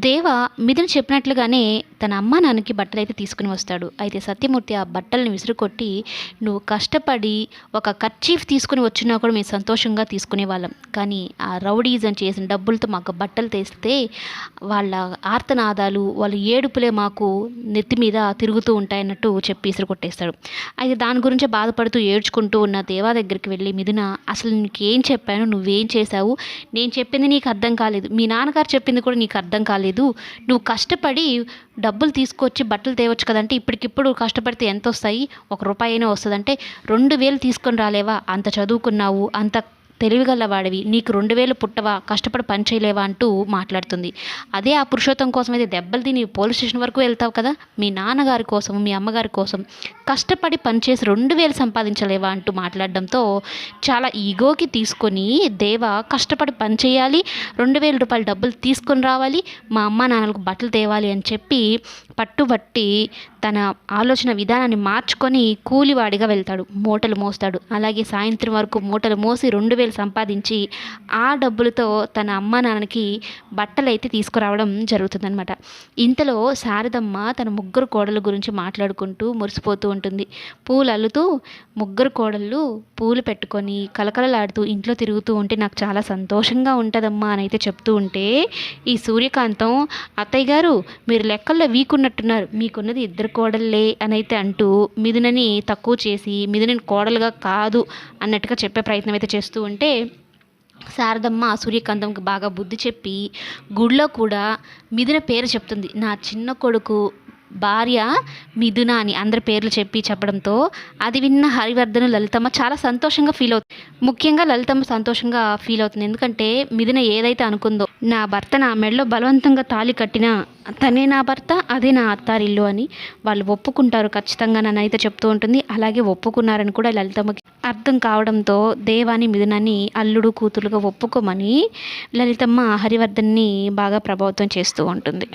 దేవ మిథున్ చెప్పినట్లుగానే తన అమ్మ నాన్నకి బట్టలు అయితే తీసుకుని వస్తాడు. అయితే సత్యమూర్తి ఆ బట్టలను విసురుకొట్టి నువ్వు కష్టపడి ఒక కర్చీఫ్ తీసుకుని వచ్చినా కూడా మేము సంతోషంగా తీసుకునే వాళ్ళం కానీ ఆ రౌడీజం చేసిన డబ్బులతో మాకు బట్టలు తెస్తే వాళ్ళ ఆర్తనాదాలు వాళ్ళ ఏడుపులే మాకు నెత్తి మీద తిరుగుతూ ఉంటాయన్నట్టు చెప్పి విసురు కొట్టేస్తాడు అయితే దాని గురించి బాధపడుతూ ఏడ్చుకుంటూ ఉన్న దేవా దగ్గరికి వెళ్ళి మిథున అసలు నీకేం చెప్పాను? నువ్వేం చేశావు? నేను చెప్పింది నీకు అర్థం కాలేదు. మీ నాన్నగారు చెప్పింది కూడా నీకు అర్థం కాలేదు. నువ్వు కష్టపడి డబ్బులు తీసుకొచ్చి బట్టలు తేవచ్చు కదంటే ఇప్పటికిప్పుడు కష్టపడితే ఎంత వస్తాయి ఒక రూపాయి అయినా వస్తుందంటే రెండు వేలు తీసుకొని రాలేవా? అంత చదువుకున్నావు అంత తెలివిగలవాడివి. నీకు రెండు వేలు పుట్టవా కష్టపడి పని చేయలేవా అంటూ మాట్లాడుతుంది. అదే ఆ పురుషోత్తం కోసం అయితే దెబ్బలు తిని పోలీస్ స్టేషన్ వరకు వెళ్తావు కదా? మీ నాన్నగారి కోసం మీ అమ్మగారి కోసం కష్టపడి పనిచేసి రెండు వేలు సంపాదించలేవా అంటూ మాట్లాడడంతో చాలా ఈగోకి తీసుకొని దేవ కష్టపడి పని చేయాలి రెండు వేల రూపాయల డబ్బులు తీసుకొని రావాలి మా అమ్మ నాన్నలకు బట్టలు తేవాలి అని చెప్పి పట్టుబట్టి తన ఆలోచన విధానాన్ని మార్చుకొని కూలివాడిగా వెళ్తాడు. మూటలు మోస్తాడు. అలాగే సాయంత్రం వరకు మూటలు మోసి రెండు వేలు సంపాదించి ఆ డబ్బులతో తన అమ్మ నాన్నకి బట్టలు అయితే తీసుకురావడం జరుగుతుందనమాట ఇంతలో శారదమ్మ తన ముగ్గురు కోడల గురించి మాట్లాడుకుంటూ మురిసిపోతూ ఉంటుంది. పూలు అల్లుతూ ముగ్గురు కోడళ్ళు పూలు పెట్టుకొని కలకలలాడుతూ ఇంట్లో తిరుగుతూ ఉంటే నాకు చాలా సంతోషంగా ఉంటుందమ్మా అని అయితే చెప్తూ ఉంటే ఈ సూర్యకాంతం అత్తయ్య గారు మీరు లెక్కల్లో వీకున్నట్టున్నారు. మీకున్నది ఇద్దరు కోడళ్ళే అని అయితే అంటూ మిథునని తక్కువ చేసి మిథునని కోడలుగా కాదు అన్నట్టుగా చెప్పే ప్రయత్నం అయితే చేస్తూ అంటే శారదమ్మ సూర్యకాంతంకి బాగా బుద్ధి చెప్పి గుడిలో కూడా మిథున పేరు చెప్తుంది. నా చిన్న కొడుకు భార్య మిథున అని అందరి పేర్లు చెప్పి చెప్పడంతో అది విన్న హరివర్ధన్ లలితమ్మ చాలా సంతోషంగా ఫీల్ అవుతుంది. ముఖ్యంగా లలితమ్మ సంతోషంగా ఫీల్ అవుతుంది. ఎందుకంటే మిథున ఏదైతే అనుకుందో నా భర్త నా మెడలో బలవంతంగా తాళి కట్టినా తనే నా భర్త అదే నా అత్తారిల్లు అని వాళ్ళు ఒప్పుకుంటారు ఖచ్చితంగా నన్ను అయితే చెప్తూ ఉంటుంది. అలాగే ఒప్పుకున్నారని కూడా లలితమ్మకి అర్థం కావడంతో దేవాని మిథునాన్ని అల్లుడు కూతురుగా ఒప్పుకోమని లలితమ్మ హరివర్ధన్ని బాగా ప్రభావితం చేస్తూ ఉంటుంది.